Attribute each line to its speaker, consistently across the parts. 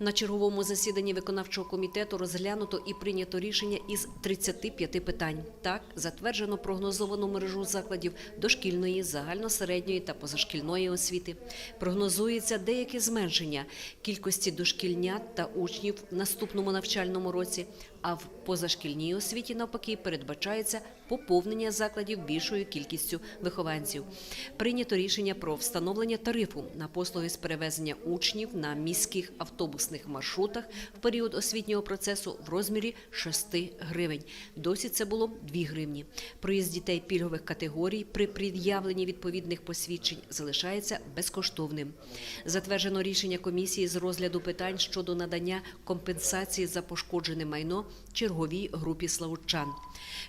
Speaker 1: На черговому засіданні виконавчого комітету розглянуто і прийнято рішення із 35 питань. Так, затверджено прогнозовану мережу закладів дошкільної, загальносередньої та позашкільної освіти. Прогнозується деяке зменшення кількості дошкільнят та учнів в наступному навчальному році. А в позашкільній освіті навпаки передбачається поповнення закладів більшою кількістю вихованців. Прийнято рішення про встановлення тарифу на послуги з перевезення учнів на міських автобусних маршрутах в період освітнього процесу в розмірі 6 гривень. Досі це було 2 гривні. Проїзд дітей пільгових категорій при пред'явленні відповідних посвідчень залишається безкоштовним. Затверджено рішення комісії з розгляду питань щодо надання компенсації за пошкоджене майно черговій групі славутчан.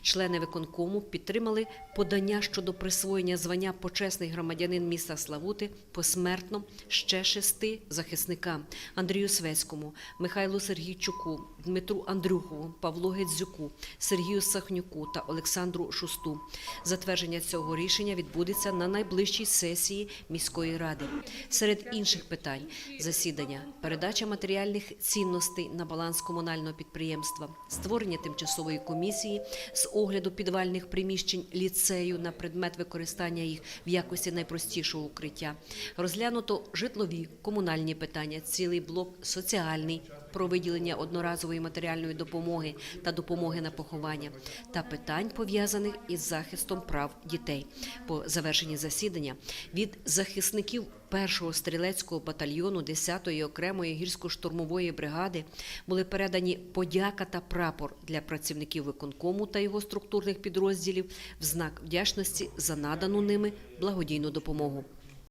Speaker 1: Члени виконкому підтримали подання щодо присвоєння звання почесний громадянин міста Славути посмертно ще шести захисникам Андрію Свецькому, Михайлу Сергійчуку, Дмитру Андрюхову, Павлу Гедзюку, Сергію Сахнюку та Олександру Шусту. Затвердження цього рішення відбудеться на найближчій сесії міської ради. Серед інших питань засідання, передача матеріальних цінностей на баланс комунального підприємства, створення тимчасової комісії з огляду підвальних приміщень ліцею на предмет використання їх в якості найпростішого укриття. Розглянуто житлові, комунальні питання, цілий блок соціальний про виділення одноразової матеріальної допомоги та допомоги на поховання та питань пов'язаних із захистом прав дітей. По завершенні засідання від захисників першого стрілецького батальйону 10-ї окремої гірсько-штурмової бригади були передані подяка та прапор для працівників виконкому та його структурних підрозділів в знак вдячності за надану ними благодійну допомогу.